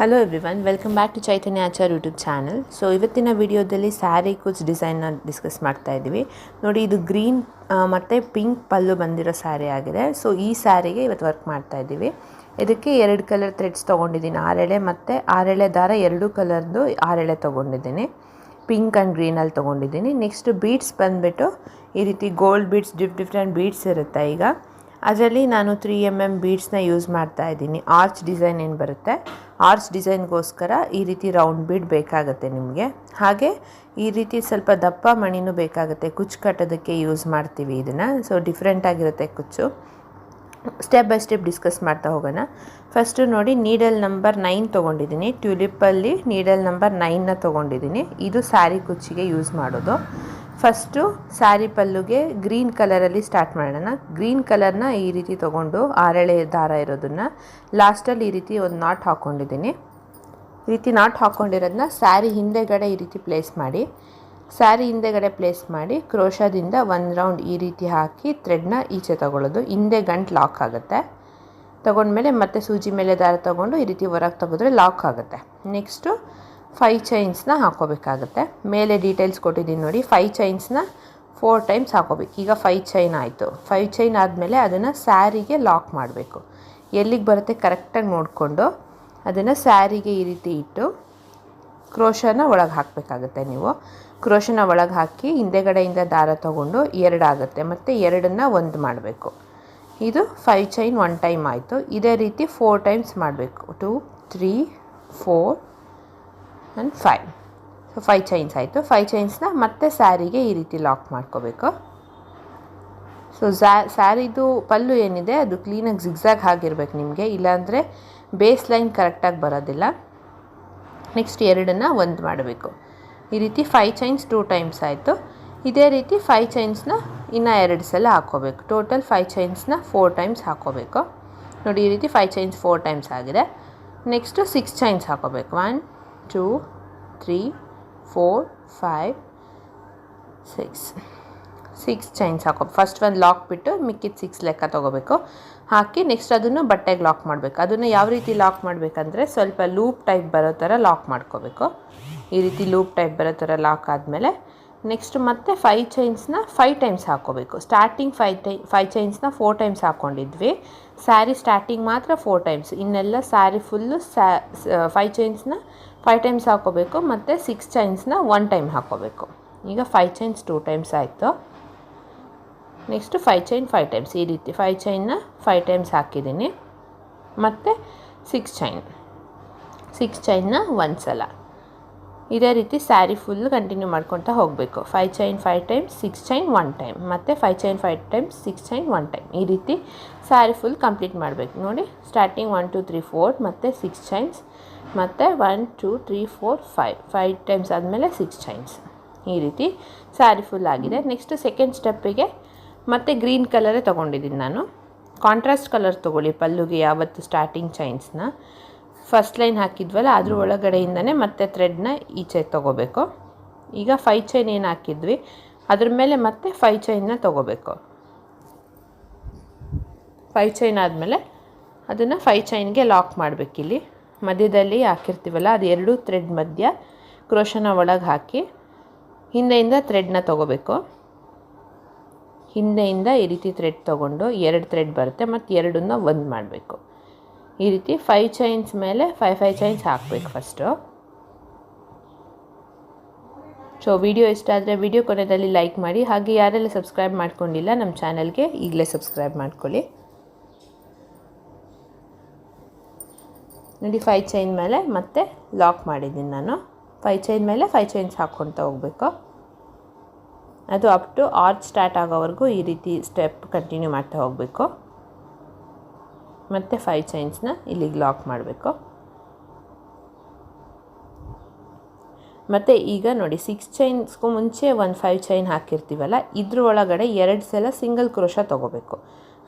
Hello everyone welcome back to Chaitanya Achar YouTube channel so ಇವತ್ತಿನ ವಿಡಿಯೋದಲ್ಲಿ ಸ್ಯಾರಿ ಕುಚ್ ಡಿಸೈನ್ನ discuss ಮಾಡ್ತಾ ಇದ್ದೀವಿ. ನೋಡಿ, ಇದು ಗ್ರೀನ್ ಮತ್ತು ಪಿಂಕ್ ಪಲ್ಲು ಬಂದಿರೋ ಸ್ಯಾರಿ ಆಗಿದೆ. ಸೊ ಈ ಸ್ಯಾರಿಗೆ ಇವತ್ತು ವರ್ಕ್ ಮಾಡ್ತಾ ಇದ್ದೀವಿ. ಇದಕ್ಕೆ ಎರಡು ಕಲರ್ ಥ್ರೆಡ್ಸ್ ತೊಗೊಂಡಿದ್ದೀನಿ. ಆರೆಳೆ ಮತ್ತು ಆರೆಳೆ ದಾರ ಎರಡು ಕಲರ್ದು ಆರೆಳೆ ತೊಗೊಂಡಿದ್ದೀನಿ. ಪಿಂಕ್ ಆ್ಯಂಡ್ ಗ್ರೀನಲ್ಲಿ ತೊಗೊಂಡಿದ್ದೀನಿ. ನೆಕ್ಸ್ಟ್ ಬೀಡ್ಸ್ ಬಂದುಬಿಟ್ಟು ಈ ರೀತಿ gold beads diff different beads ಇರುತ್ತೆ ಈಗ. ಅದರಲ್ಲಿ ನಾನು ತ್ರೀ ಎಂ ಎಂ ಬೀಡ್ಸ್ನ ಯೂಸ್ ಮಾಡ್ತಾ ಇದ್ದೀನಿ. ಆರ್ಚ್ ಡಿಸೈನ್ ಏನು ಬರುತ್ತೆ? ಆರ್ಚ್ ಡಿಸೈನ್ಗೋಸ್ಕರ ಈ ರೀತಿ ರೌಂಡ್ ಬೀಡ್ ಬೇಕಾಗುತ್ತೆ ನಿಮಗೆ. ಹಾಗೆ ಈ ರೀತಿ ಸ್ವಲ್ಪ ದಪ್ಪ ಮಣಿನೂ ಬೇಕಾಗುತ್ತೆ. ಕುಚ್ಚು ಕಟ್ಟೋದಕ್ಕೆ ಯೂಸ್ ಮಾಡ್ತೀವಿ ಇದನ್ನು. ಸೊ ಡಿಫ್ರೆಂಟ್ ಆಗಿರುತ್ತೆ ಕುಚ್ಚು. ಸ್ಟೆಪ್ ಬೈ ಸ್ಟೆಪ್ ಡಿಸ್ಕಸ್ ಮಾಡ್ತಾ ಹೋಗೋಣ. ಫಸ್ಟು ನೋಡಿ ನೀಡಲ್ ನಂಬರ್ ನೈನ್ ತೊಗೊಂಡಿದ್ದೀನಿ. ಟ್ಯೂಲಿಪ್ಪಲ್ಲಿ ನೀಡಲ್ ನಂಬರ್ ನೈನ್ನ ತೊಗೊಂಡಿದ್ದೀನಿ. ಇದು ಸ್ಯಾರಿ ಕುಚ್ಚಿಗೆ ಯೂಸ್ ಮಾಡೋದು. ಫಸ್ಟು ಸ್ಯಾರಿ ಪಲ್ಲುಗೆ ಗ್ರೀನ್ ಕಲರಲ್ಲಿ ಸ್ಟಾರ್ಟ್ ಮಾಡೋಣ. ಗ್ರೀನ್ ಕಲರ್ನ ಈ ರೀತಿ ತೊಗೊಂಡು ಆರಳೆ ದಾರ ಇರೋದನ್ನು ಲಾಸ್ಟಲ್ಲಿ ಈ ರೀತಿ ಒಂದು ನಾಟ್ ಹಾಕ್ಕೊಂಡಿದ್ದೀನಿ ಈ ರೀತಿ ನಾಟ್ ಹಾಕ್ಕೊಂಡಿರೋದನ್ನ ಸ್ಯಾರಿ ಹಿಂದೆಗಡೆ ಈ ರೀತಿ ಪ್ಲೇಸ್ ಮಾಡಿ. ಸ್ಯಾರಿ ಹಿಂದೆಗಡೆ ಪ್ಲೇಸ್ ಮಾಡಿ ಕ್ರೋಶದಿಂದ ಒಂದು ರೌಂಡ್ ಈ ರೀತಿ ಹಾಕಿ ಥ್ರೆಡ್ನ ಈಚೆ ತಗೊಳ್ಳೋದು. ಹಿಂದೆ ಗಂಟು ಲಾಕ್ ಆಗುತ್ತೆ. ತೊಗೊಂಡ್ಮೇಲೆ ಮತ್ತೆ ಸೂಜಿ ಮೇಲೆ ದಾರ ತೊಗೊಂಡು ಈ ರೀತಿ ಹೊರಗೆ ತೆಗೆದ್ರೆ ಲಾಕ್ ಆಗುತ್ತೆ. ನೆಕ್ಸ್ಟು ಫೈ ಚೈನ್ಸ್ನ ಹಾಕೋಬೇಕಾಗುತ್ತೆ ಮೇಲೆ ಡೀಟೇಲ್ಸ್ ಕೊಟ್ಟಿದ್ದೀನಿ ನೋಡಿ ಫೈ ಚೈನ್ಸ್ನ ಫೋರ್ ಟೈಮ್ಸ್ ಹಾಕೋಬೇಕು ಈಗ ಫೈ ಚೈನ್ ಆಯಿತು. ಫೈ ಚೈನ್ ಆದಮೇಲೆ ಅದನ್ನು ಸ್ಯಾರಿಗೆ ಲಾಕ್ ಮಾಡಬೇಕು. ಎಲ್ಲಿಗೆ ಬರುತ್ತೆ? ಕರೆಕ್ಟಾಗಿ ನೋಡಿಕೊಂಡು ಅದನ್ನು ಸ್ಯಾರಿಗೆ ಈ ರೀತಿ ಇಟ್ಟು ಕ್ರೋಶನ ಒಳಗೆ ಹಾಕಬೇಕಾಗುತ್ತೆ ನೀವು. ಕ್ರೋಶನ ಒಳಗೆ ಹಾಕಿ ಹಿಂದೆಗಡೆಯಿಂದ ದಾರ ತೊಗೊಂಡು ಎರಡಾಗುತ್ತೆ ಮತ್ತು ಎರಡನ್ನು ಒಂದು ಮಾಡಬೇಕು. ಇದು ಫೈವ್ ಚೈನ್ ಒನ್ ಟೈಮ್ ಆಯಿತು. ಇದೇ ರೀತಿ ಫೋರ್ ಟೈಮ್ಸ್ ಮಾಡಬೇಕು. Two three four and five so five chains ಆಯಿತು. ಫೈವ್ ಚೈನ್ಸ್ನ ಮತ್ತೆ ಸ್ಯಾರಿಗೆ ಈ ರೀತಿ ಲಾಕ್ ಮಾಡ್ಕೋಬೇಕು. ಸೊ ಝಾ ಸ್ಯಾರಿದು ಪಲ್ಲು ಏನಿದೆ, ಅದು ಕ್ಲೀನಾಗಿ ಜಿಗ್ಸಾಗ್ ಆಗಿರ್ಬೇಕು ನಿಮಗೆ. ಇಲ್ಲಾಂದರೆ ಬೇಸ್ ಲೈನ್ ಕರೆಕ್ಟಾಗಿ ಬರೋದಿಲ್ಲ. ನೆಕ್ಸ್ಟ್ ಎರಡನ್ನು ಒಂದು ಮಾಡಬೇಕು. ಈ ರೀತಿ ಫೈವ್ ಚೈನ್ಸ್ ಟೂ ಟೈಮ್ಸ್ ಆಯಿತು. ಇದೇ ರೀತಿ ಫೈವ್ ಚೈನ್ಸ್ನ ಇನ್ನೂ ಎರಡು ಸಲ ಹಾಕ್ಕೋಬೇಕು ಟೋಟಲ್ ಫೈವ್ ಚೈನ್ಸ್ನ ಫೋರ್ ಟೈಮ್ಸ್ ಹಾಕ್ಕೋಬೇಕು ನೋಡಿ, ಈ ರೀತಿ ಫೈವ್ ಚೈನ್ಸ್ ಫೋರ್ ಟೈಮ್ಸ್ ಆಗಿದೆ. ನೆಕ್ಸ್ಟು ಸಿಕ್ಸ್ ಚೈನ್ಸ್ ಹಾಕ್ಕೋಬೇಕು one two three four five six six chains ಹಾಕೋ. ಫಸ್ಟ್ ಒಂದು ಲಾಕ್ ಬಿಟ್ಟು ಮಿಕ್ಕಿದ ಸಿಕ್ಸ್ ಲೆಕ್ಕ ತೊಗೋಬೇಕು. ಹಾಕಿ ನೆಕ್ಸ್ಟ್ ಅದನ್ನು ಬಟ್ಟೆಗೆ ಲಾಕ್ ಮಾಡಬೇಕು. ಅದನ್ನು ಯಾವ ರೀತಿ ಲಾಕ್ ಮಾಡಬೇಕಂದ್ರೆ ಸ್ವಲ್ಪ ಲೂಪ್ ಟೈಪ್ ಬರೋ ಥರ ಲಾಕ್ ಮಾಡ್ಕೋಬೇಕು. ಈ ರೀತಿ ಲೂಪ್ ಟೈಪ್ ಬರೋ ಥರ ಲಾಕ್ ಆದಮೇಲೆ ನೆಕ್ಸ್ಟ್ ಮತ್ತೆ ಫೈ ಚೈನ್ಸ್ನ ಫೈ ಟೈಮ್ಸ್ ಹಾಕ್ಕೋಬೇಕು ಸ್ಟಾರ್ಟಿಂಗ್ ಫೈ ಟೈ ಫೈ ಚೈನ್ಸ್ನ ಫೋರ್ ಟೈಮ್ಸ್ ಹಾಕ್ಕೊಂಡಿದ್ವಿ ಸ್ಯಾರಿ ಸ್ಟಾರ್ಟಿಂಗ್ ಮಾತ್ರ ಫೋರ್ ಟೈಮ್ಸ್ ಇನ್ನೆಲ್ಲ ಸ್ಯಾರಿ ಫುಲ್ಲು ಸ್ಯಾ ಫೈ ಚೈನ್ಸ್ನ ಫೈ ಟೈಮ್ಸ್ ಹಾಕ್ಕೋಬೇಕು ಮತ್ತು ಸಿಕ್ಸ್ ಚೈನ್ಸ್ನ ಒನ್ ಟೈಮ್ ಹಾಕ್ಕೋಬೇಕು ಈಗ ಫೈವ್ ಚೈನ್ಸ್ ಟೂ ಟೈಮ್ಸ್ ಆಯಿತು. Next five chain five times ಈ ರೀತಿ ಫೈವ್ ಚೈನ್ನ ಫೈವ್ ಟೈಮ್ಸ್ ಹಾಕಿದ್ದೀನಿ. ಮತ್ತು ಸಿಕ್ಸ್ ಚೈನ್ ಸಿಕ್ಸ್ ಚೈನ್ನ ಒಂದು ಸಲ. ಇದೇ ರೀತಿ ಸ್ಯಾರಿ ಫುಲ್ ಕಂಟಿನ್ಯೂ ಮಾಡ್ಕೊತಾ ಹೋಗಬೇಕು. Five chain five times six chain one time ಮತ್ತು five chain five times six chain one time ಈ ರೀತಿ ಸ್ಯಾರಿ ಫುಲ್ ಕಂಪ್ಲೀಟ್ ಮಾಡಬೇಕು. ನೋಡಿ starting one two three four ಮತ್ತು ಸಿಕ್ಸ್ ಚೈನ್ಸ್ ಮತ್ತು one two three four five five times ಆದಮೇಲೆ six chains ಈ ರೀತಿ ಸ್ಯಾರಿ ಫುಲ್ ಆಗಿದೆ. ನೆಕ್ಸ್ಟ್ ಸೆಕೆಂಡ್ ಸ್ಟೆಪ್ಪಿಗೆ ಮತ್ತೆ ಗ್ರೀನ್ ಕಲರೇ ತೊಗೊಂಡಿದ್ದೀನಿ ನಾನು. ಕಾಂಟ್ರಾಸ್ಟ್ ಕಲರ್ ತೊಗೊಳ್ಳಿ ಪಲ್ಲುಗೆ ಯಾವತ್ತು ಸ್ಟಾರ್ಟಿಂಗ್ ಚೈನ್ಸ್ನ ಫಸ್ಟ್ ಲೈನ್ ಹಾಕಿದ್ವಲ್ಲ ಅದ್ರ ಒಳಗಡೆಯಿಂದನೇ ಮತ್ತೆ ಥ್ರೆಡ್ನ ಈಚೆ ತೊಗೋಬೇಕು. ಈಗ ಫೈ ಚೈನ್ ಏನು ಹಾಕಿದ್ವಿ ಅದ್ರ ಮೇಲೆ ಮತ್ತೆ ಫೈ ಚೈನ್ನ ತೊಗೋಬೇಕು. ಫೈ ಚೈನ್ ಆದಮೇಲೆ ಅದನ್ನು ಫೈ ಚೈನ್ಗೆ ಲಾಕ್ ಮಾಡಬೇಕಿಲ್ಲಿ. ಮಧ್ಯದಲ್ಲಿ ಹಾಕಿರ್ತೀವಲ್ಲ, ಅದು ಎರಡು ಥ್ರೆಡ್ ಮಧ್ಯ ಕ್ರೋಶನ ಒಳಗೆ ಹಾಕಿ ಹಿಂದೆಯಿಂದ ಥ್ರೆಡ್ನ ತೊಗೋಬೇಕು. ಹಿಂದೆಯಿಂದ ಈ ರೀತಿ ಥ್ರೆಡ್ ತೊಗೊಂಡು ಎರಡು ಥ್ರೆಡ್ ಬರುತ್ತೆ, ಮತ್ತು ಎರಡನ್ನ ಒಂದು ಮಾಡಬೇಕು. ಈ ರೀತಿ ಫೈವ್ ಚೈನ್ಸ್ ಮೇಲೆ ಫೈವ್ ಫೈ ಚೈನ್ಸ್ ಹಾಕಬೇಕು ಫಸ್ಟು ಸೊ ವಿಡಿಯೋ ಇಷ್ಟ ಆದರೆ ವಿಡಿಯೋ ಕೊನೆಯಲ್ಲಿ ಲೈಕ್ ಮಾಡಿ, ಹಾಗೆ ಯಾರೆಲ್ಲ ಸಬ್ಸ್ಕ್ರೈಬ್ ಮಾಡ್ಕೊಂಡಿಲ್ಲ ನಮ್ಮ ಚಾನಲ್ಗೆ ಈಗಲೇ ಸಬ್ಸ್ಕ್ರೈಬ್ ಮಾಡ್ಕೊಳ್ಳಿ. ನೋಡಿ ಫೈ ಚೈನ್ ಮೇಲೆ ಮತ್ತೆ ಲಾಕ್ ಮಾಡಿದ್ದೀನಿ ನಾನು. ಫೈ ಚೈನ್ ಮೇಲೆ ಫೈ ಚೈನ್ಸ್ ಹಾಕ್ಕೊಳ್ತಾ ಹೋಗಬೇಕು. ಅದು ಅಪ್ ಟು ಆರ್ಚ್ ಸ್ಟಾರ್ಟ್ ಆಗೋವರೆಗೂ ಈ ರೀತಿ ಸ್ಟೆಪ್ ಕಂಟಿನ್ಯೂ ಮಾಡ್ತಾ ಹೋಗಬೇಕು. ಮತ್ತು ಫೈ ಚೈನ್ಸ್ನ ಇಲ್ಲಿಗೆ ಲಾಕ್ ಮಾಡಬೇಕು. ಮತ್ತು ಈಗ ನೋಡಿ ಸಿಕ್ಸ್ ಚೈನ್ಸ್ಗೂ ಮುಂಚೆ ಒಂದು ಫೈವ್ ಚೈನ್ ಹಾಕಿರ್ತೀವಲ್ಲ, ಇದ್ರ ಒಳಗಡೆ ಎರಡು ಸಲ ಸಿಂಗಲ್ ಕ್ರೋಶ ತೊಗೋಬೇಕು.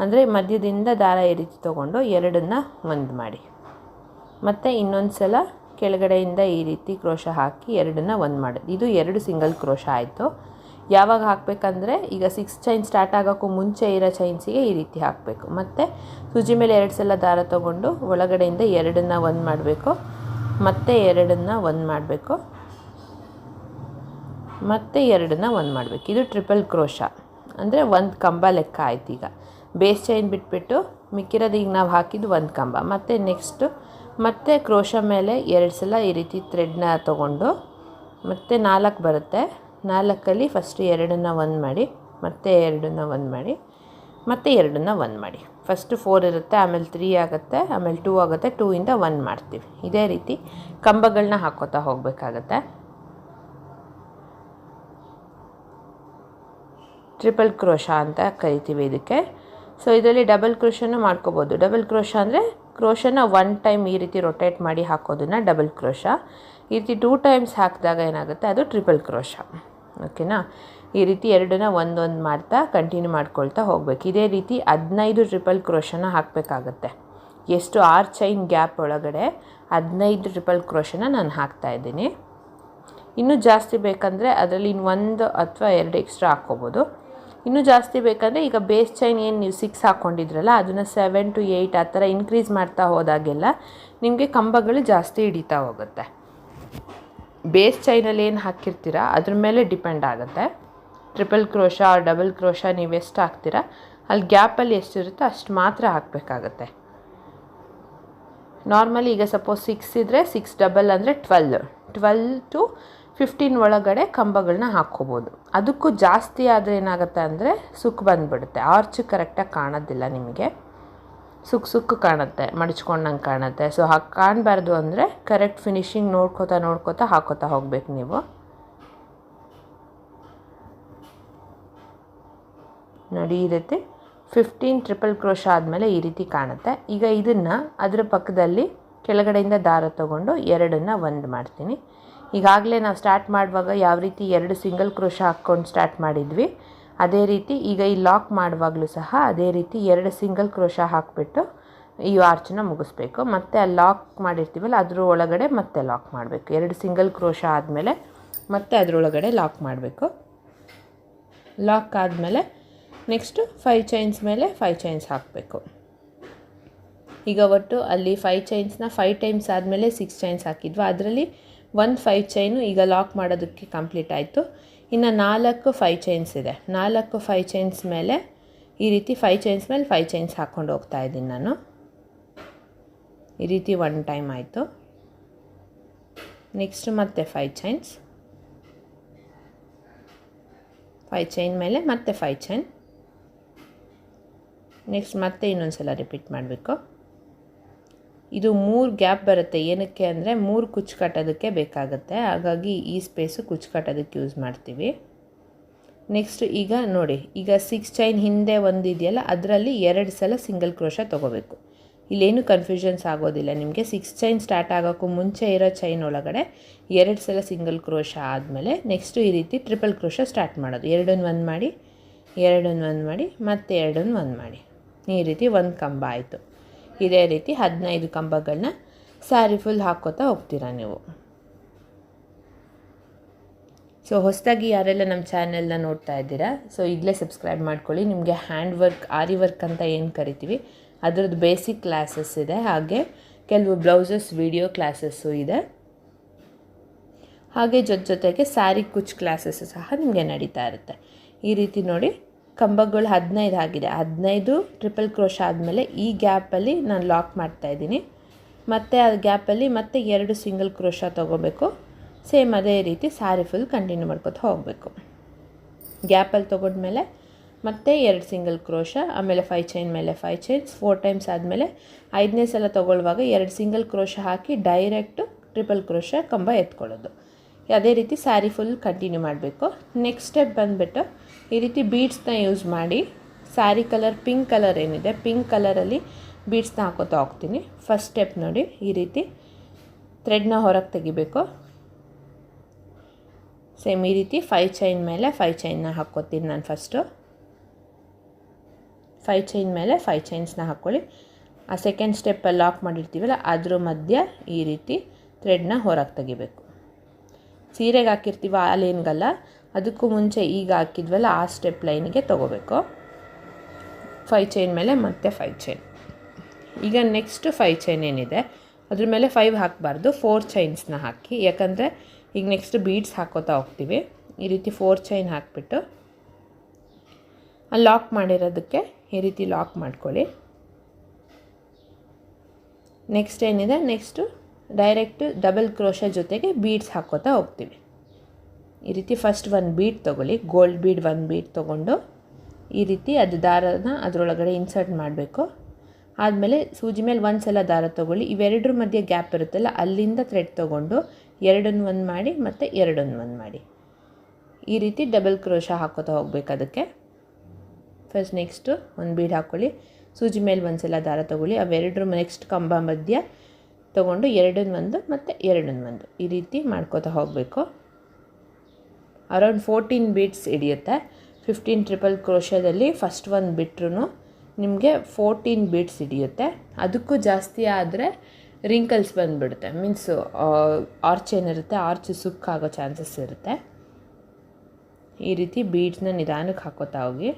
ಅಂದರೆ ಮಧ್ಯದಿಂದ ದಾರ ಈ ರೀತಿ ತೊಗೊಂಡು ಎರಡನ್ನ ಒಂದು ಮಾಡಿ. ಮತ್ತು ಇನ್ನೊಂದು ಸಲ ಕೆಳಗಡೆಯಿಂದ ಈ ರೀತಿ ಕ್ರೋಶ ಹಾಕಿ ಎರಡನ್ನು ಒಂದು ಮಾಡೋದು. ಇದು ಎರಡು ಸಿಂಗಲ್ ಕ್ರೋಶ ಆಯಿತು. ಯಾವಾಗ ಹಾಕಬೇಕಂದ್ರೆ ಈಗ ಸಿಕ್ಸ್ ಚೈನ್ ಸ್ಟಾರ್ಟ್ ಆಗೋಕ್ಕೂ ಮುಂಚೆ ಇರೋ ಚೈನ್ಸಿಗೆ ಈ ರೀತಿ ಹಾಕಬೇಕು. ಮತ್ತು ಸೂಜಿ ಮೇಲೆ ಎರಡು ಸಲ ದಾರ ತೊಗೊಂಡು ಒಳಗಡೆಯಿಂದ ಎರಡನ್ನು ಒಂದು ಮಾಡಬೇಕು. ಮತ್ತೆ ಎರಡನ್ನು ಒಂದು ಮಾಡಬೇಕು. ಮತ್ತು ಎರಡನ್ನ ಒಂದು ಮಾಡಬೇಕು. ಇದು ಟ್ರಿಪಲ್ ಕ್ರೋಶ. ಅಂದರೆ ಒಂದು ಕಂಬ ಲೆಕ್ಕ ಆಯ್ತು ಈಗ. ಬೇಸ್ ಚೈನ್ ಬಿಟ್ಬಿಟ್ಟು ಮಿಕ್ಕಿರೋದು ಈಗ ನಾವು ಹಾಕಿದ್ದು ಒಂದು ಕಂಬ. ಮತ್ತು ನೆಕ್ಸ್ಟು ಮತ್ತೆ ಕ್ರೋಶ ಮೇಲೆ ಎರಡು ಸಲ ಈ ರೀತಿ ಥ್ರೆಡ್ನ ತಗೊಂಡು ಮತ್ತೆ ನಾಲ್ಕು ಬರುತ್ತೆ. ನಾಲ್ಕಲ್ಲಿ ಫಸ್ಟ್ ಎರಡನ್ನ ಒಂದು ಮಾಡಿ, ಮತ್ತೆ ಎರಡನ್ನ ಒಂದು ಮಾಡಿ, ಮತ್ತೆ ಎರಡನ್ನ ಒಂದು ಮಾಡಿ. ಫಸ್ಟ್ ಫೋರ್ ಇರುತ್ತೆ, ಆಮೇಲೆ ತ್ರೀ ಆಗುತ್ತೆ, ಆಮೇಲೆ ಟೂ ಆಗುತ್ತೆ ಟೂ ಇಂದ ಒನ್ ಮಾಡ್ತೀವಿ. ಇದೇ ರೀತಿ ಕಂಬಗಳನ್ನ ಹಾಕೋತಾ ಹೋಗಬೇಕಾಗತ್ತೆ. ಟ್ರಿಪಲ್ ಕ್ರೋಶ ಅಂತ ಕರಿತೀವಿ ಇದಕ್ಕೆ. ಸೊ ಇದರಲ್ಲಿ ಡಬಲ್ ಕ್ರೋಶನ ಮಾಡ್ಕೋಬೋದು. ಡಬಲ್ ಕ್ರೋಶ ಅಂದರೆ ಕ್ರೋಶನ ಒನ್ ಟೈಮ್ ಈ ರೀತಿ ರೊಟೇಟ್ ಮಾಡಿ ಹಾಕೋದನ್ನು ಡಬಲ್ ಕ್ರೋಶ. ಈ ರೀತಿ ಟೂ ಟೈಮ್ಸ್ ಹಾಕಿದಾಗ ಏನಾಗುತ್ತೆ? ಅದು ಟ್ರಿಪಲ್ ಕ್ರೋಶ. ಓಕೆನಾ ಈ ರೀತಿ ಎರಡನ್ನ ಒಂದೊಂದು ಮಾಡ್ತಾ ಕಂಟಿನ್ಯೂ ಮಾಡ್ಕೊಳ್ತಾ ಹೋಗ್ಬೇಕು. ಇದೇ ರೀತಿ ಹದಿನೈದು ಟ್ರಿಪಲ್ ಕ್ರೋಶನ ಹಾಕಬೇಕಾಗತ್ತೆ. ಎಷ್ಟು ಆರ್ ಚೈನ್ ಗ್ಯಾಪ್ ಒಳಗಡೆ ಹದಿನೈದು ಟ್ರಿಪಲ್ ಕ್ರೋಶನ ನಾನು ಹಾಕ್ತಾ ಇದ್ದೀನಿ. ಇನ್ನೂ ಜಾಸ್ತಿ ಬೇಕಂದರೆ ಅದರಲ್ಲಿ ಇನ್ನು ಒಂದು ಅಥವಾ ಎರಡು ಎಕ್ಸ್ಟ್ರಾ ಹಾಕ್ಕೋಬೋದು. ಇನ್ನೂ ಜಾಸ್ತಿ ಬೇಕಂದರೆ ಈಗ ಬೇಸ್ ಚೈನ್ ಏನು ನೀವು ಸಿಕ್ಸ್ ಹಾಕ್ಕೊಂಡಿದ್ರಲ್ಲ ಅದನ್ನು ಸೆವೆನ್ ಟು ಏಯ್ಟ್ ಆ ಥರ ಇನ್ಕ್ರೀಸ್ ಮಾಡ್ತಾ ಹೋದಾಗೆಲ್ಲ ನಿಮಗೆ ಕಂಬಗಳು ಜಾಸ್ತಿ ಹಿಡಿತಾ ಹೋಗುತ್ತೆ. ಬೇಸ್ ಚೈನಲ್ಲಿ ಏನು ಹಾಕಿರ್ತೀರ, ಅದ್ರ ಮೇಲೆ ಡಿಪೆಂಡ್ ಆಗುತ್ತೆ. ಟ್ರಿಪಲ್ ಕ್ರೋಶ, ಡಬಲ್ ಕ್ರೋಶ ನೀವು ಎಷ್ಟು ಹಾಕ್ತೀರಾ, ಅಲ್ಲಿ ಗ್ಯಾಪಲ್ಲಿ ಎಷ್ಟಿರುತ್ತೋ ಅಷ್ಟು ಮಾತ್ರ ಹಾಕಬೇಕಾಗತ್ತೆ. ನಾರ್ಮಲಿ ಈಗ ಸಪೋಸ್ ಸಿಕ್ಸ್ ಇದ್ದರೆ ಸಿಕ್ಸ್ ಡಬಲ್ ಅಂದರೆ ಟ್ವೆಲ್ ಟ್ವೆಲ್ ಟು ಫಿಫ್ಟೀನ್ ಒಳಗಡೆ ಕಂಬಗಳನ್ನ ಹಾಕ್ಕೋಬೋದು. ಅದಕ್ಕೂ ಜಾಸ್ತಿ ಆದರೆ ಏನಾಗುತ್ತೆ ಅಂದರೆ ಸುಕ್ಕು ಬಂದುಬಿಡುತ್ತೆ. ಆರ್ಚ್ ಕರೆಕ್ಟಾಗಿ ಕಾಣೋದಿಲ್ಲ ನಿಮಗೆ. ಸುಕ್ ಸುಕ್ಕು ಕಾಣುತ್ತೆ, ಮಡಚ್ಕೊಂಡಂಗೆ ಕಾಣುತ್ತೆ. ಸೊ ಹಾಗೆ ಕಾಣಬಾರ್ದು ಅಂದರೆ ಕರೆಕ್ಟ್ ಫಿನಿಶಿಂಗ್ ನೋಡ್ಕೋತಾ ನೋಡ್ಕೋತಾ ಹಾಕೋತಾ ಹೋಗ್ಬೇಕು ನೀವು. ನೋಡಿ, ಈ ರೀತಿ ಫಿಫ್ಟೀನ್ ಟ್ರಿಪಲ್ ಕ್ರೋಶ ಆದಮೇಲೆ ಈ ರೀತಿ ಕಾಣುತ್ತೆ. ಈಗ ಇದನ್ನು ಅದರ ಪಕ್ಕದಲ್ಲಿ ಕೆಳಗಡೆಯಿಂದ ದಾರ ತಗೊಂಡು ಎರಡನ್ನು ಒಂದು ಮಾಡ್ತೀನಿ. ಈಗಾಗಲೇ ನಾವು ಸ್ಟಾರ್ಟ್ ಮಾಡುವಾಗ ಯಾವ ರೀತಿ ಎರಡು ಸಿಂಗಲ್ ಕ್ರೋಶ ಹಾಕ್ಕೊಂಡು ಸ್ಟಾರ್ಟ್ ಮಾಡಿದ್ವಿ, ಅದೇ ರೀತಿ ಈಗ ಈ ಲಾಕ್ ಮಾಡುವಾಗಲೂ ಸಹ ಅದೇ ರೀತಿ ಎರಡು ಸಿಂಗಲ್ ಕ್ರೋಶ ಹಾಕಿಬಿಟ್ಟು ಈ ಆರ್ಚನ್ನ ಮುಗಿಸ್ಬೇಕು. ಮತ್ತು ಆ ಲಾಕ್ ಮಾಡಿರ್ತೀವಲ್ಲ, ಅದ್ರ ಒಳಗಡೆ ಮತ್ತೆ ಲಾಕ್ ಮಾಡಬೇಕು. ಎರಡು ಸಿಂಗಲ್ ಕ್ರೋಶ ಆದಮೇಲೆ ಮತ್ತೆ ಅದರೊಳಗಡೆ ಲಾಕ್ ಮಾಡಬೇಕು. ಲಾಕ್ ಆದಮೇಲೆ ನೆಕ್ಸ್ಟು ಫೈವ್ ಚೈನ್ಸ್ ಮೇಲೆ ಫೈವ್ ಚೈನ್ಸ್ ಹಾಕಬೇಕು. ಈಗ ಒಟ್ಟು ಅಲ್ಲಿ ಫೈವ್ ಚೈನ್ಸ್ನ ಫೈವ್ ಟೈಮ್ಸ್ ಆದಮೇಲೆ ಸಿಕ್ಸ್ ಚೈನ್ಸ್ ಹಾಕಿದ್ವು. ಅದರಲ್ಲಿ ಒಂದು ಫೈವ್ ಚೈನು ಈಗ ಲಾಕ್ ಮಾಡೋದಕ್ಕೆ ಕಂಪ್ಲೀಟ್ ಆಯಿತು. ಇನ್ನು ನಾಲ್ಕು ಫೈವ್ ಚೈನ್ಸ್ ಇದೆ. ನಾಲ್ಕು ಫೈವ್ ಚೈನ್ಸ್ ಮೇಲೆ ಈ ರೀತಿ ಫೈವ್ ಚೈನ್ಸ್ ಮೇಲೆ ಫೈವ್ ಚೈನ್ಸ್ ಹಾಕ್ಕೊಂಡು ಹೋಗ್ತಾ ಇದ್ದೀನಿ ನಾನು. ಈ ರೀತಿ ಒನ್ ಟೈಮ್ ಆಯಿತು. ನೆಕ್ಸ್ಟ್ ಮತ್ತೆ ಫೈವ್ ಚೈನ್ಸ್ ಫೈವ್ ಚೈನ್ ಮೇಲೆ ಮತ್ತೆ ಫೈವ್ ಚೈನ್ ನೆಕ್ಸ್ಟ್ ಮತ್ತೆ ಇನ್ನೊಂದು ಸಲ ರಿಪೀಟ್ ಮಾಡಬೇಕು. ಇದು ಮೂರು ಗ್ಯಾಪ್ ಬರುತ್ತೆ. ಏನಕ್ಕೆ ಅಂದರೆ ಮೂರು ಕುಚ್ಚು ಕಟ್ಟೋದಕ್ಕೆ ಬೇಕಾಗುತ್ತೆ. ಹಾಗಾಗಿ ಈ ಸ್ಪೇಸು ಕುಚ್ಚು ಕಟ್ಟೋದಕ್ಕೆ ಯೂಸ್ ಮಾಡ್ತೀವಿ. ನೆಕ್ಸ್ಟ್ ಈಗ ನೋಡಿ, ಈಗ ಸಿಕ್ಸ್ ಚೈನ್ ಹಿಂದೆ ಒಂದು ಇದೆಯಲ್ಲ, ಅದರಲ್ಲಿ ಎರಡು ಸಲ ಸಿಂಗಲ್ ಕ್ರೋಶ ತೊಗೋಬೇಕು. ಇಲ್ಲೇನು ಕನ್ಫ್ಯೂಷನ್ಸ್ ಆಗೋದಿಲ್ಲ ನಿಮಗೆ. ಸಿಕ್ಸ್ ಚೈನ್ ಸ್ಟಾರ್ಟ್ ಆಗೋಕ್ಕೂ ಮುಂಚೆ ಇರೋ ಚೈನ್ ಒಳಗಡೆ ಎರಡು ಸಲ ಸಿಂಗಲ್ ಕ್ರೋಶ ಆದಮೇಲೆ ನೆಕ್ಸ್ಟು ಈ ರೀತಿ ಟ್ರಿಪಲ್ ಕ್ರೋಶ ಸ್ಟಾರ್ಟ್ ಮಾಡೋದು. ಎರಡನ್ನು ಒಂದು ಮಾಡಿ, ಎರಡನ್ನು ಒಂದು ಮಾಡಿ, ಮತ್ತೆ ಎರಡನ್ನು ಒಂದು ಮಾಡಿ. ಈ ರೀತಿ ಒಂದು ಕಂಬ ಆಯಿತು. ಇದೇ ರೀತಿ ಹದಿನೈದು ಕಂಬಗಳನ್ನ ಸ್ಯಾರಿ ಫುಲ್ ಹಾಕ್ಕೋತಾ ಹೋಗ್ತೀರಾ ನೀವು. ಸೊ ಹೊಸದಾಗಿ ಯಾರೆಲ್ಲ ನಮ್ಮ ಚಾನೆಲ್ನ ನೋಡ್ತಾ ಇದ್ದೀರಾ ಸೊ ಈಗಲೇ ಸಬ್ಸ್ಕ್ರೈಬ್ ಮಾಡ್ಕೊಳ್ಳಿ. ನಿಮಗೆ ಹ್ಯಾಂಡ್ ವರ್ಕ್ ಆರಿ ವರ್ಕ್ ಅಂತ ಏನು ಕರಿತೀವಿ, ಅದರದ್ದು ಬೇಸಿಕ್ ಕ್ಲಾಸಸ್ ಇದೆ. ಹಾಗೆ ಕೆಲವು ಬ್ಲೌಸಸ್ ವಿಡಿಯೋ ಕ್ಲಾಸಸ್ಸು ಇದೆ. ಹಾಗೆ ಜೊತೆ ಜೊತೆಗೆ ಸ್ಯಾರಿ ಕುಚ್ ಕ್ಲಾಸಸ್ಸು ಸಹ ನಿಮಗೆ ನಡೀತಾ ಇರುತ್ತೆ. ಈ ರೀತಿ ನೋಡಿ ಕಂಬಗಳು ಹದಿನೈದು ಆಗಿದೆ. ಹದಿನೈದು ಟ್ರಿಪಲ್ ಕ್ರೋಶ ಆದಮೇಲೆ ಈ ಗ್ಯಾಪಲ್ಲಿ ನಾನು ಲಾಕ್ ಮಾಡ್ತಾಯಿದ್ದೀನಿ ಮತ್ತು ಆ ಗ್ಯಾಪಲ್ಲಿ ಮತ್ತೆ ಎರಡು ಸಿಂಗಲ್ ಕ್ರೋಶ ತೊಗೋಬೇಕು. ಸೇಮ್ ಅದೇ ರೀತಿ ಸ್ಯಾರಿ ಫುಲ್ ಕಂಟಿನ್ಯೂ ಮಾಡ್ಕೊತಾ ಹೋಗಬೇಕು. ಗ್ಯಾಪಲ್ಲಿ ತೊಗೊಂಡ್ಮೇಲೆ ಮತ್ತೆ ಎರಡು ಸಿಂಗಲ್ ಕ್ರೋಶ ಆಮೇಲೆ ಫೈ ಚೈನ್ ಮೇಲೆ ಫೈ ಚೈನ್ಸ್ ಫೋರ್ ಟೈಮ್ಸ್ ಆದಮೇಲೆ ಐದನೇ ಸಲ ತೊಗೊಳ್ಳುವಾಗ ಎರಡು ಸಿಂಗಲ್ ಕ್ರೋಶ ಹಾಕಿ ಡೈರೆಕ್ಟು ಟ್ರಿಪಲ್ ಕ್ರೋಶ ಕಂಬ ಎತ್ಕೊಳ್ಳೋದು. ಅದೇ ರೀತಿ ಸ್ಯಾರಿ ಫುಲ್ ಕಂಟಿನ್ಯೂ ಮಾಡಬೇಕು. ನೆಕ್ಸ್ಟ್ ಸ್ಟೆಪ್ ಬಂದುಬಿಟ್ಟು ಈ ರೀತಿ ಬೀಡ್ಸ್ನ ಯೂಸ್ ಮಾಡಿ ಸ್ಯಾರಿ ಕಲರ್ ಪಿಂಕ್ ಕಲರ್ ಏನಿದೆ ಪಿಂಕ್ ಕಲರಲ್ಲಿ ಬೀಡ್ಸ್ನ ಹಾಕೋತಾ ಹೋಗ್ತೀನಿ. ಫಸ್ಟ್ ಸ್ಟೆಪ್ ನೋಡಿ, ಈ ರೀತಿ ಥ್ರೆಡ್ನ ಹೊರಗೆ ತೆಗಿಬೇಕು. ಸೇಮ್ ಈ ರೀತಿ ಫೈ ಚೈನ್ ಮೇಲೆ ಫೈ ಚೈನ್ನ ಹಾಕ್ಕೋತೀನಿ ನಾನು ಫಸ್ಟು ಫೈ ಚೈನ್ ಮೇಲೆ ಫೈ ಚೈನ್ಸ್ನ ಹಾಕ್ಕೊಳ್ಳಿ. ಆ ಸೆಕೆಂಡ್ ಸ್ಟೆಪ್ಪಲ್ಲಿ ಲಾಕ್ ಮಾಡಿರ್ತೀವಲ್ಲ, ಅದ್ರ ಮಧ್ಯ ಈ ರೀತಿ ಥ್ರೆಡ್ನ ಹೊರಗೆ ತೆಗಿಬೇಕು. ಸೀರೆಗೆ ಹಾಕಿರ್ತೀವ ಅಲ್ಲೇನ್ಗಲ್ಲ ಅದಕ್ಕೂ ಮುಂಚೆ ಈಗ ಹಾಕಿದ್ವಲ್ಲ, ಆ ಸ್ಟೆಪ್ ಲೈನಿಗೆ ತೊಗೋಬೇಕು. ಫೈ ಚೈನ್ ಮೇಲೆ ಮತ್ತೆ ಫೈ ಚೈನ್ ಈಗ ನೆಕ್ಸ್ಟ್ ಫೈ ಚೈನ್ ಏನಿದೆ, ಅದ್ರ ಮೇಲೆ ಫೈವ್ ಹಾಕಬಾರ್ದು ಫೋರ್ ಚೈನ್ಸ್ನ ಹಾಕಿ. ಯಾಕಂದರೆ ಈಗ ನೆಕ್ಸ್ಟ್ ಬೀಡ್ಸ್ ಹಾಕೋತಾ ಹೋಗ್ತೀವಿ. ಈ ರೀತಿ ಫೋರ್ ಚೈನ್ ಹಾಕಿಬಿಟ್ಟು ಲಾಕ್ ಮಾಡಿರೋದಕ್ಕೆ ಈ ರೀತಿ ಲಾಕ್ ಮಾಡ್ಕೊಳ್ಳಿ. ನೆಕ್ಸ್ಟ್ ಏನಿದೆ ನೆಕ್ಸ್ಟು ಡೈರೆಕ್ಟ್ ಡಬಲ್ ಕ್ರೋಶ ಜೊತೆಗೆ ಬೀಡ್ಸ್ ಹಾಕೋತಾ ಹೋಗ್ತೀವಿ. ಈ ರೀತಿ ಫಸ್ಟ್ ಒಂದು ಬೀಡ್ ತೊಗೊಳ್ಳಿ ಗೋಲ್ಡ್ ಬೀಡ್ ಒಂದು ಬೀಡ್ ತೊಗೊಂಡು ಈ ರೀತಿ ಅದು ದಾರನ ಅದರೊಳಗಡೆ ಇನ್ಸರ್ಟ್ ಮಾಡಬೇಕು. ಆದಮೇಲೆ ಸೂಜಿ ಮೇಲೆ ಒಂದು ಸಲ ದಾರ ತೊಗೊಳ್ಳಿ. ಇವೆರಡರ ಮಧ್ಯೆ ಗ್ಯಾಪ್ ಇರುತ್ತಲ್ಲ, ಅಲ್ಲಿಂದ ಥ್ರೆಡ್ ತೊಗೊಂಡು ಎರಡನ್ನು ಒಂದು ಮಾಡಿ ಮತ್ತು ಎರಡನ್ನು ಒಂದು ಮಾಡಿ. ಈ ರೀತಿ ಡಬಲ್ ಕ್ರೋಶ ಹಾಕೋತಾ ಹೋಗ್ಬೇಕು ಅದಕ್ಕೆ. ಫಸ್ಟ್ ನೆಕ್ಸ್ಟು ಒಂದು ಬೀಡ್ ಹಾಕ್ಕೊಳ್ಳಿ ಸೂಜಿ ಮೇಲೆ ಒಂದು ಸಲ ದಾರ ತೊಗೊಳ್ಳಿ. ಅವೆರಡರ ನೆಕ್ಸ್ಟ್ ಕಂಬ ಮಧ್ಯ ತೊಗೊಂಡು ಎರಡನ್ನ ಒಂದು ಮತ್ತು ಎರಡನ್ನ ಒಂದು ಈ ರೀತಿ ಮಾಡ್ಕೋತಾ ಹೋಗಬೇಕು. ಅರೌಂಡ್ ಫೋರ್ಟೀನ್ ಬೀಟ್ಸ್ ಹಿಡಿಯುತ್ತೆ. ಫಿಫ್ಟೀನ್ ಟ್ರಿಪಲ್ ಕ್ರೋಶದಲ್ಲಿ ಫಸ್ಟ್ ಒಂದು ಬಿಟ್ರೂ ನಿಮಗೆ ಫೋರ್ಟೀನ್ ಬೀಟ್ಸ್ ಹಿಡಿಯುತ್ತೆ. ಅದಕ್ಕೂ ಜಾಸ್ತಿ ಆದರೆ ರಿಂಕಲ್ಸ್ ಬಂದುಬಿಡುತ್ತೆ. ಮೀನ್ಸ್ ಆರ್ಚ್ ಏನಿರುತ್ತೆ ಆರ್ಚ್ ಸುಕ್ಕಾಗೋ ಚಾನ್ಸಸ್ ಇರುತ್ತೆ. ಈ ರೀತಿ ಬೀಡ್ಸ್ನ ನಿಧಾನಕ್ಕೆ ಹಾಕೋತಾ ಹೋಗಿ.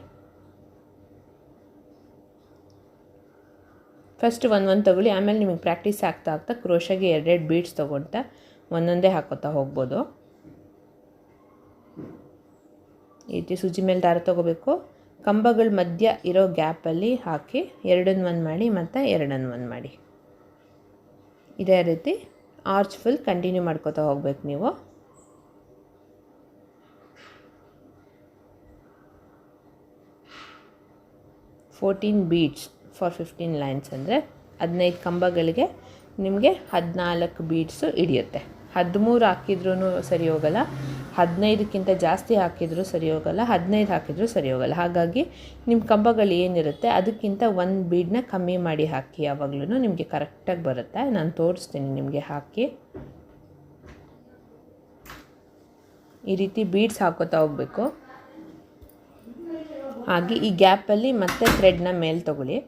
ಫಸ್ಟ್ ಒಂದು ಒಂದು ತೊಗೊಳ್ಳಿ. ಆಮೇಲೆ ನಿಮಗೆ ಪ್ರಾಕ್ಟೀಸ್ ಆಗ್ತಾ ಆಗ್ತಾ ಕ್ರೋಶಾಗೆ ಎರಡೆರಡು ಬೀಟ್ಸ್ ತೊಗೊಳ್ತಾ ಒಂದೊಂದೇ ಹಾಕೋತಾ ಹೋಗ್ಬೋದು. ರೀತಿ ಸುಜಿ ಮೇಲೆ ದಾರ ತೊಗೋಬೇಕು. ಕಂಬಗಳ ಮಧ್ಯ ಇರೋ ಗ್ಯಾಪಲ್ಲಿ ಹಾಕಿ ಎರಡನ್ನು ಒಂದು ಮಾಡಿ ಮತ್ತು ಎರಡನ್ನು ಒಂದು ಮಾಡಿ. ಇದೇ ರೀತಿ ಆರ್ಚ್ ಫುಲ್ ಕಂಟಿನ್ಯೂ ಮಾಡ್ಕೋತಾ ಹೋಗ್ಬೇಕು ನೀವು. Fourteen beads for fifteen lines ಅಂದರೆ ಹದಿನೈದು ಕಂಬಗಳಿಗೆ ನಿಮಗೆ ಹದಿನಾಲ್ಕು ಬೀಡ್ಸು ಹಿಡಿಯುತ್ತೆ. ಹದಿಮೂರು ಹಾಕಿದ್ರೂ ಸರಿ ಹೋಗಲ್ಲ. ಹದಿನೈದಕ್ಕಿಂತ ಜಾಸ್ತಿ ಹಾಕಿದರೂ ಸರಿ ಹೋಗಲ್ಲ. ಹದಿನೈದು ಹಾಕಿದರೂ ಸರಿ ಹೋಗಲ್ಲ. ಹಾಗಾಗಿ ನಿಮ್ಮ ಕಂಬಗಳು ಏನಿರುತ್ತೆ ಅದಕ್ಕಿಂತ ಒಂದು ಬೀಡನ್ನ ಕಮ್ಮಿ ಮಾಡಿ ಹಾಕಿ ಯಾವಾಗಲೂ ನಿಮಗೆ ಕರೆಕ್ಟಾಗಿ ಬರುತ್ತೆ. ನಾನು ತೋರಿಸ್ತೀನಿ ನಿಮಗೆ ಹಾಕಿ. ಈ ರೀತಿ ಬೀಡ್ಸ್ ಹಾಕೋತಾ ಹೋಗಬೇಕು. ಹಾಗೆ ಈ ಗ್ಯಾಪಲ್ಲಿ ಮತ್ತೆ ಥ್ರೆಡ್ನ ಮೇಲೆ ತೊಗೊಳ್ಳಿ.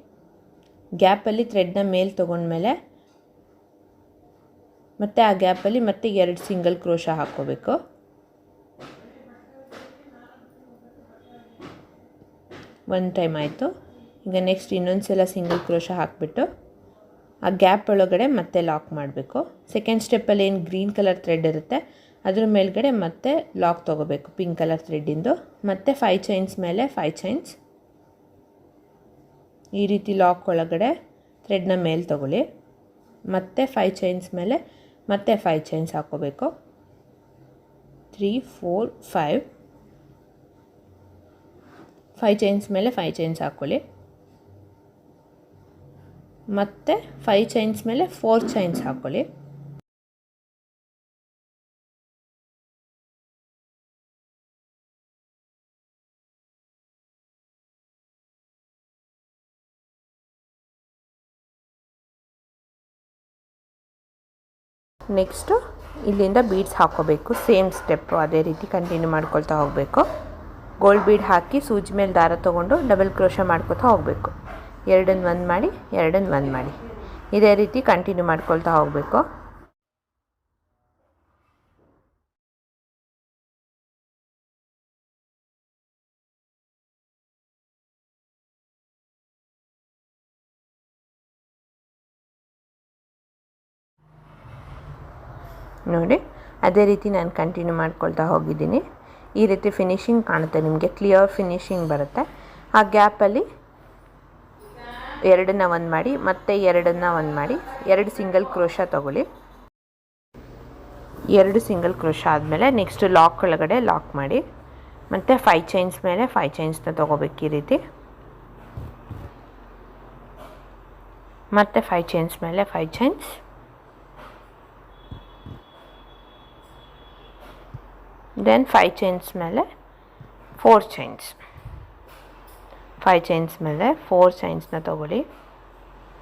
ಗ್ಯಾಪಲ್ಲಿ ಥ್ರೆಡ್ನ ಮೇಲೆ ತೊಗೊಂಡ್ಮೇಲೆ ಮತ್ತು ಆ ಗ್ಯಾಪಲ್ಲಿ ಮತ್ತೆ ಎರಡು ಸಿಂಗಲ್ ಕ್ರೋಶ ಹಾಕ್ಕೋಬೇಕು. ಒನ್ ಟೈಮ್ ಆಯಿತು. ಈಗ ನೆಕ್ಸ್ಟ್ ಇನ್ನೊಂದು ಸಲ ಸಿಂಗಲ್ ಕ್ರೋಶ ಹಾಕಿಬಿಟ್ಟು ಆ ಗ್ಯಾಪ್ ಒಳಗಡೆ ಮತ್ತೆ ಲಾಕ್ ಮಾಡಬೇಕು. ಸೆಕೆಂಡ್ ಸ್ಟೆಪ್ಪಲ್ಲಿ ಏನು ಗ್ರೀನ್ ಕಲರ್ ಥ್ರೆಡ್ ಇರುತ್ತೆ, ಅದ್ರ ಮೇಲ್ಗಡೆ ಮತ್ತೆ ಲಾಕ್ ತೊಗೋಬೇಕು ಪಿಂಕ್ ಕಲರ್ ಥ್ರೆಡ್ಡಿಂದು ಮತ್ತು ಫೈವ್ ಚೈನ್ಸ್ ಮೇಲೆ ಫೈವ್ ಚೈನ್ಸ್ ಈ ರೀತಿ ಲಾಕ್ ಒಳಗಡೆ ಥ್ರೆಡ್ನ ಮೇಲೆ ತೊಗೊಳ್ಳಿ. ಮತ್ತೆ ಫೈವ್ ಚೈನ್ಸ್ ಮೇಲೆ ಮತ್ತೆ ಫೈವ್ ಚೈನ್ಸ್ ಹಾಕ್ಕೋಬೇಕು three four five five chains ಮೇಲೆ ಫೈವ್ ಚೈನ್ಸ್ ಹಾಕ್ಕೊಳ್ಳಿ ಮತ್ತು ಫೈವ್ ಚೈನ್ಸ್ ಮೇಲೆ ಫೋರ್ ಚೈನ್ಸ್ ಹಾಕ್ಕೊಳ್ಳಿ ನೆಕ್ಸ್ಟು ಇಲ್ಲಿಂದ ಬೀಡ್ಸ್ ಹಾಕ್ಕೋಬೇಕು ಸೇಮ್ ಸ್ಟೆಪ್ಪು ಅದೇ ರೀತಿ ಕಂಟಿನ್ಯೂ ಮಾಡ್ಕೊಳ್ತಾ ಹೋಗಬೇಕು. ಗೋಲ್ಡ್ ಬೀಡ್ ಹಾಕಿ ಸೂಜಿ ಮೇಲೆ ದಾರ ತೊಗೊಂಡು ಡಬಲ್ ಕ್ರೋಶ ಮಾಡ್ಕೊತಾ ಹೋಗಬೇಕು. ಎರಡನ್ನು ಒಂದು ಮಾಡಿ, ಎರಡನ್ನು ಒಂದು ಮಾಡಿ. ಇದೇ ರೀತಿ ಕಂಟಿನ್ಯೂ ಮಾಡ್ಕೊಳ್ತಾ ಹೋಗಬೇಕು. ನೋಡಿ. ಅದೇ ರೀತಿ ನಾನು ಕಂಟಿನ್ಯೂ ಮಾಡ್ಕೊಳ್ತಾ ಹೋಗಿದ್ದೀನಿ. ಈ ರೀತಿ ಫಿನಿಶಿಂಗ್ ಕಾಣುತ್ತೆ ನಿಮಗೆ. ಕ್ಲಿಯರ್ ಫಿನಿಶಿಂಗ್ ಬರುತ್ತೆ. ಆ ಗ್ಯಾಪಲ್ಲಿ ಎರಡನ್ನ ಒಂದು ಮಾಡಿ, ಮತ್ತೆ ಎರಡನ್ನ ಒಂದು ಮಾಡಿ. ಎರಡು ಸಿಂಗಲ್ ಕ್ರೋಶ ತಗೊಳ್ಳಿ. ಎರಡು ಸಿಂಗಲ್ ಕ್ರೋಶ ಆದಮೇಲೆ ನೆಕ್ಸ್ಟ್ ಲಾಕ್ ಒಳಗಡೆ ಲಾಕ್ ಮಾಡಿ. ಮತ್ತು ಫೈ ಚೈನ್ಸ್ ಮೇಲೆ ಫೈ ಚೈನ್ಸ್ನ ತೊಗೋಬೇಕು ಈ ರೀತಿ. ಮತ್ತು ಫೈ ಚೈನ್ಸ್ ಮೇಲೆ five chains then five chains ಮೇಲೆ ಫೋರ್ ಚೈನ್ಸ್ ಫೈ ಚೈನ್ಸ್ ಮೇಲೆ ಫೋರ್ ಚೈನ್ಸ್ನ ತೊಗೊಳ್ಳಿ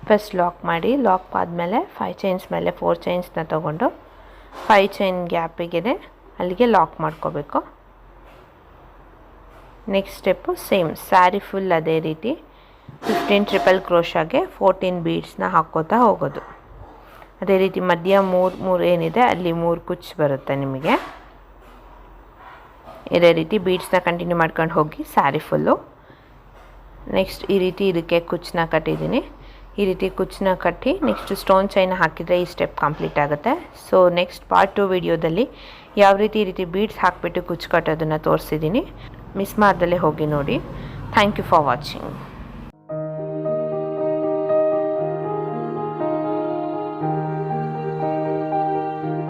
ಫಸ್ಟ್ ಲಾಕ್ ಮಾಡಿ ಲಾಕ್ ಆದಮೇಲೆ ಫೈ ಚೈನ್ಸ್ ಮೇಲೆ ಫೋರ್ ಚೈನ್ಸ್ನ ತೊಗೊಂಡು ಫೈ ಚೈನ್ ಗ್ಯಾಪಿಗೆ ಅಲ್ಲಿಗೆ ಲಾಕ್ ಮಾಡ್ಕೋಬೇಕು next step same saree full ಅದೇ ರೀತಿ ಫಿಫ್ಟೀನ್ ಟ್ರಿಪಲ್ ಕ್ರೋಶಾಗೆ ಫೋರ್ಟೀನ್ ಬೀಡ್ಸ್ನ ಹಾಕ್ಕೋತಾ ಹೋಗೋದು ಅದೇ ರೀತಿ ಮಧ್ಯ ಮೂರು ಮೂರು ಏನಿದೆ ಅಲ್ಲಿ ಮೂರು ಕುಚ್ಚು ಬರುತ್ತೆ ನಿಮಗೆ ಇದೇ ರೀತಿ ಬೀಡ್ಸ್ನ ಕಂಟಿನ್ಯೂ ಮಾಡ್ಕೊಂಡು ಹೋಗಿ ಸ್ಯಾರಿ ಫುಲ್ಲು ನೆಕ್ಸ್ಟ್ ಈ ರೀತಿ ಇದಕ್ಕೆ ಕುಚ್ಚನ್ನ ಕಟ್ಟಿದ್ದೀನಿ. ಈ ರೀತಿ ಕುಚ್ಚನ್ನ ಕಟ್ಟಿ ನೆಕ್ಸ್ಟ್ ಸ್ಟೋನ್ ಚೈನ್ ಹಾಕಿದರೆ ಈ ಸ್ಟೆಪ್ ಕಂಪ್ಲೀಟ್ ಆಗುತ್ತೆ. ಸೊ ನೆಕ್ಸ್ಟ್ ಪಾರ್ಟ್ ಟು ವಿಡಿಯೋದಲ್ಲಿ ಯಾವ ರೀತಿ ಈ ರೀತಿ ಬೀಡ್ಸ್ ಹಾಕಿಬಿಟ್ಟು ಕುಚ್ಚು ಕಟ್ಟೋದನ್ನು ತೋರಿಸಿದ್ದೀನಿ. ಮಿಸ್ ಮಾಡ್ದಲ್ಲೇ ಹೋಗಿ ನೋಡಿ. Thank you for watching